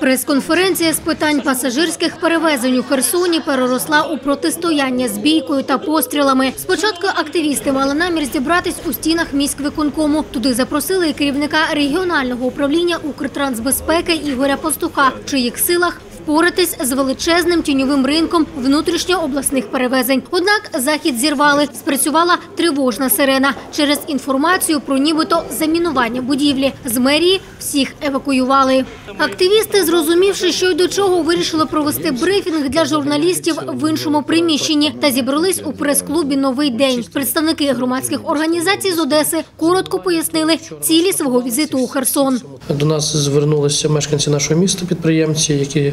Прес-конференція з питань пасажирських перевезень у Херсоні переросла у протистояння з бійкою та пострілами. Спочатку активісти мали намір зібратись у стінах міськвиконкому. Туди запросили і керівника регіонального управління Укртрансбезпеки Ігоря Пастуха, в чиїх силах впоратись з величезним тіньовим ринком внутрішньообласних перевезень. Однак захід зірвали. Спрацювала тривожна сирена через інформацію про нібито замінування будівлі. З мерії всіх евакуювали. Активісти, зрозумівши, що й до чого, вирішили провести брифінг для журналістів в іншому приміщенні та зібрались у прес-клубі Новий день. Представники громадських організацій з Одеси коротко пояснили цілі свого візиту у Херсон. До нас звернулися мешканці нашого міста, підприємці, які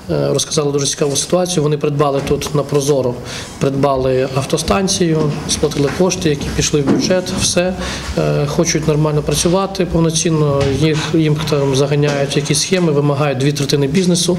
розказали дуже цікаву ситуацію. Вони придбали тут на Прозоро, придбали автостанцію, сплатили кошти, які пішли в бюджет, все Е, хочуть нормально працювати повноцінно. Їх їм там заганяють якісь схеми, вимагають дві третини бізнесу.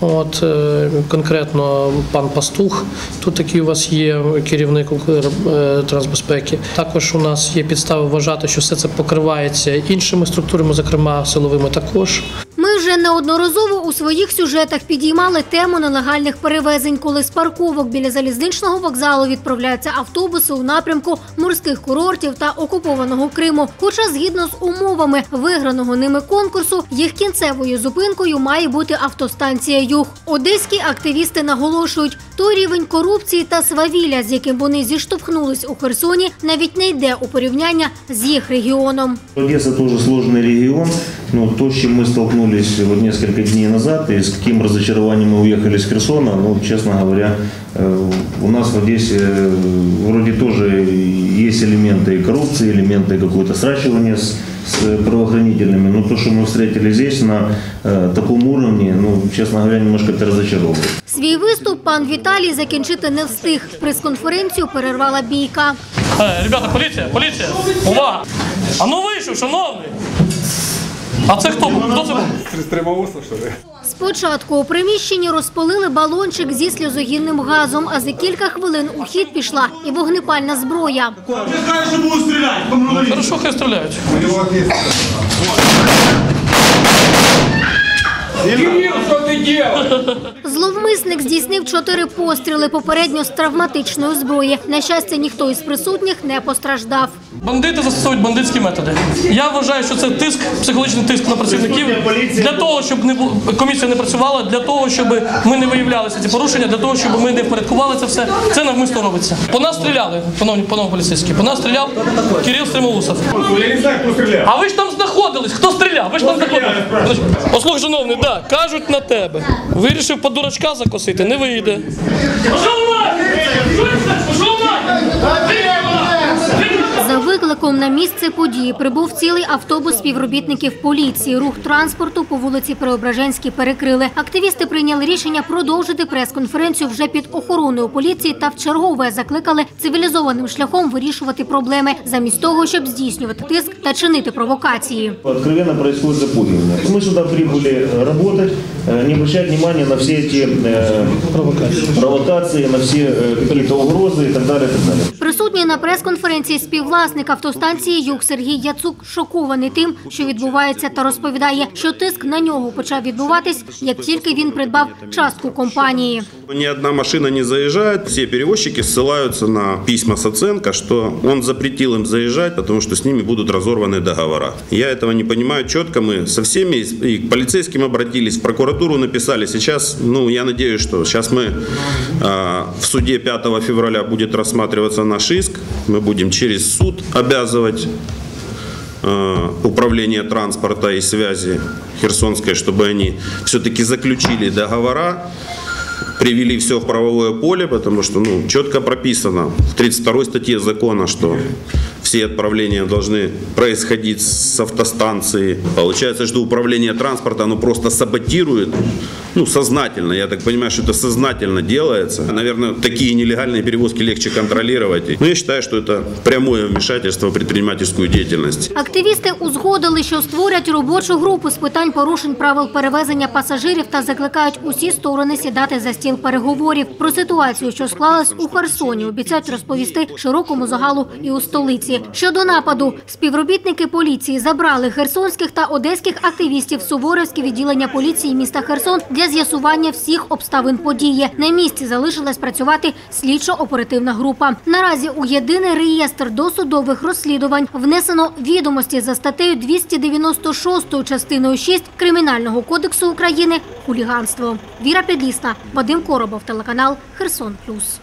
От е, конкретно пан Пастух, тут такий у вас є керівник е, трансбезпеки. Також у нас є підстави вважати, що все це покривається іншими структурами, зокрема силовими також. Ми вже неодноразово у своїх сюжетах підіймали тему нелегальних перевезень, коли з парковок біля залізничного вокзалу відправляються автобуси у напрямку морських курортів та окупованого Криму. Хоча, згідно з умовами виграного ними конкурсу, їх кінцевою зупинкою має бути автостанція Юг. Одеські активісти наголошують, той рівень корупції та свавілля, з яким вони зіштовхнулись у Херсоні, навіть не йде у порівняння з їх регіоном. Одесса тоже сложный регион, но то, с чем мы столкнулись вот дней назад, и с каким разочарованием мы уехали с Херсона, ну, честно говоря, э, у нас в Одессе э, вроде тоже есть элементы и коррупции, элементы какое-то сращивания с, с правоохранительными, но то, что мы встретили здесь на э, таком уровне, ну, честно говоря, немножко это разочаровывает. Свій виступ пан Віталій закінчити не встиг. Прес-конференцію перервала бійка. Е, ребята, поліція, поліція, увага! А ну вийшов, шановний! А це хто? Хто це був? Стримавуса, що ли? Спочатку у приміщенні розпалили балончик зі сльозогінним газом, а за кілька хвилин у хід пішла і вогнепальна зброя. Хорошо, хай стріляють. Кирилл? Зловмисник здійснив чотири постріли попередньо з травматичної зброї. На щастя, ніхто із присутніх не постраждав. Бандити застосовують бандитські методи. Я вважаю, що це тиск, психологічний тиск на працівників для того, щоб не бу- комісія не працювала, для того, щоб ми не виявлялися ці порушення, для того, щоб ми не впорядкували це все. Це навмисно робиться. По нас стріляли, пановні панове поліцейські. По нас стріляв Кирил Стримоусов. А ви ж там знаходились? Хто стріляв? Ви ж там знаходились? Послухай, шановний, да, кажуть на тебе. Вирішив по дурачка закосити, не вийде. За викликом на місце події прибув цілий автобус співробітників поліції. Рух транспорту по вулиці Преображенській перекрили. Активісти прийняли рішення продовжити прес-конференцію вже під охороною поліції та вчергове закликали цивілізованим шляхом вирішувати проблеми замість того, щоб здійснювати тиск та чинити провокації. Откровенно происходит запугивание. Мы сюда прибыли э, работать, э, не обращать внимания на все эти э, провокации, на все э, какие-то угрозы и так далее, и так далее. Присутній на прес-конференції співвласник автостанції Юг Сергій Яцук шокований тим, що відбувається, та розповідає, що тиск на нього почав відбуватись, як тільки він придбав частку компанії. Ни одна машина не заезжает. Все перевозчики ссылаются на письма с оценка, что он запретил им заезжать, потому что с ними будут разорваны договора. Я этого не понимаю четко. Мы со всеми и к полицейским обратились, в прокуратуру написали. Сейчас, ну, я надеюсь, что сейчас мы а, в суде 5 февраля будет рассматриваться наш Иск. Мы будем через суд обязывать э, управление транспорта и связи Херсонской, чтобы они все-таки заключили договора, привели все в правовое поле, потому что ну, четко прописано в 32 статье закона, что все отправления должны происходить с автостанции. Получается, что управление транспорта оно просто саботирует, ну, сознательно, я так понимаю, что это сознательно делается. Наверное, такие нелегальные перевозки легче контролировать. Но я считаю, что это прямое вмешательство в предпринимательскую деятельность. Активісти узгодили, що створять робочу групу з питань порушень правил перевезення пасажирів та закликають усі сторони сідати за стіл переговорів. Про ситуацію, що склалась у Херсоні, обіцяють розповісти широкому загалу і у столиці. Щодо нападу, співробітники поліції забрали херсонських та одеських активістів в Суворовське відділення поліції міста Херсон для з'ясування всіх обставин події. На місці залишилась працювати слідчо-оперативна група. Наразі у єдиний реєстр досудових розслідувань внесено відомості за статтею 296 частиною 6 Кримінального кодексу України хуліганство. Віра Підлісна, Вадим Коробов, телеканал Херсон Плюс.